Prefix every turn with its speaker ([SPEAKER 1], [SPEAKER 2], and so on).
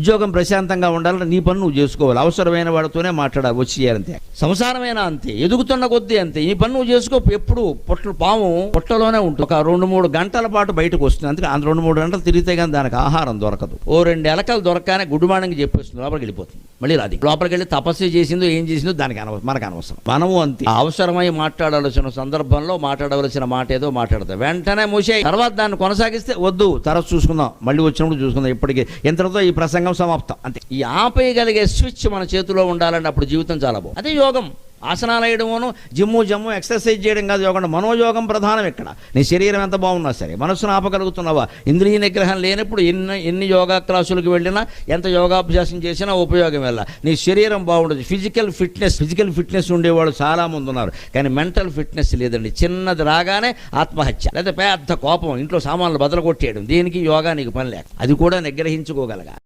[SPEAKER 1] ఉద్యోగం ప్రశాంతంగా ఉండాలంటే నీ పని నువ్వు చేసుకోవాలి. అవసరమైన వాడితోనే మాట్లాడాలి వచ్చి చేయాలంతే సంసారమైన అంతే? ఎదుగుతున్న కొద్దీ అంతే. ఈ పని నువ్వు చేసుకో ఎప్పుడు పొట్ల పాము పొట్టలోనే ఉంటుంది. ఒక రెండు మూడు గంటల పాటు బయటకు వస్తుంది. అందుకే ఆ రెండు మూడు గంటలు తిరిగితే కానీ దానికి ఆహారం దొరకదు. ఓ రెండు ఎలకలు దొరకగానే గుడ్ మార్నింగ్ చెప్పేస్తుంది. లోపలికి వెళ్ళిపోతుంది. మళ్ళీ రాది. లోపలికి వెళ్ళి తపస్సు చేసిందో ఏం చేసిందో దానికి అనవసరం మనకు అనవసరం. మనము అంతే. అవసరమై మాట్లాడాల్సిన సందర్భంలో మాట్లాడవలసిన మాట ఏదో మాట్లాడతాం వెంటనే మూసే తర్వాత దాన్ని కొనసాగిస్తే వద్దు. తర్వాత చూసుకుందాం. మళ్ళీ వచ్చినప్పుడు చూసుకుందాం. ఇప్పటికి ఇంతటితో ఈ ప్రసంగం సమాప్తం. అంతే. ఈ ఆపేయగలిగే స్విచ్ మన చేతిలో ఉండాలంటే అప్పుడు జీవితం చాలా బాగుంది. అదే యోగం. ఆసనాలు వేయడమును జిమ్ము జమ్ము ఎక్సర్సైజ్ చేయడం కాదు యోగం. మనోయోగం ప్రధానం ఇక్కడ. నీ శరీరం ఎంత బాగున్నా సరే మనస్సును ఆపగలుగుతున్నావా? ఇంద్రియ నిగ్రహం లేనప్పుడు ఎన్ని ఎన్ని యోగా క్లాసులకు వెళ్ళినా ఎంత యోగాభ్యాసం చేసినా ఉపయోగం వెళ్ళ నీ శరీరం బాగుండదు. ఫిజికల్ ఫిట్నెస్ ఫిజికల్ ఫిట్నెస్ ఉండేవాళ్ళు చాలా మంది ఉన్నారు. కానీ మెంటల్ ఫిట్నెస్ లేదండి. చిన్నది రాగానే ఆత్మహత్య లేదా పెద్ద కోపం ఇంట్లో సామాన్లు బదలు కొట్టేయడం దీనికి యోగా నీకు పని లేక. అది కూడా నిగ్రహించుకోగలగా.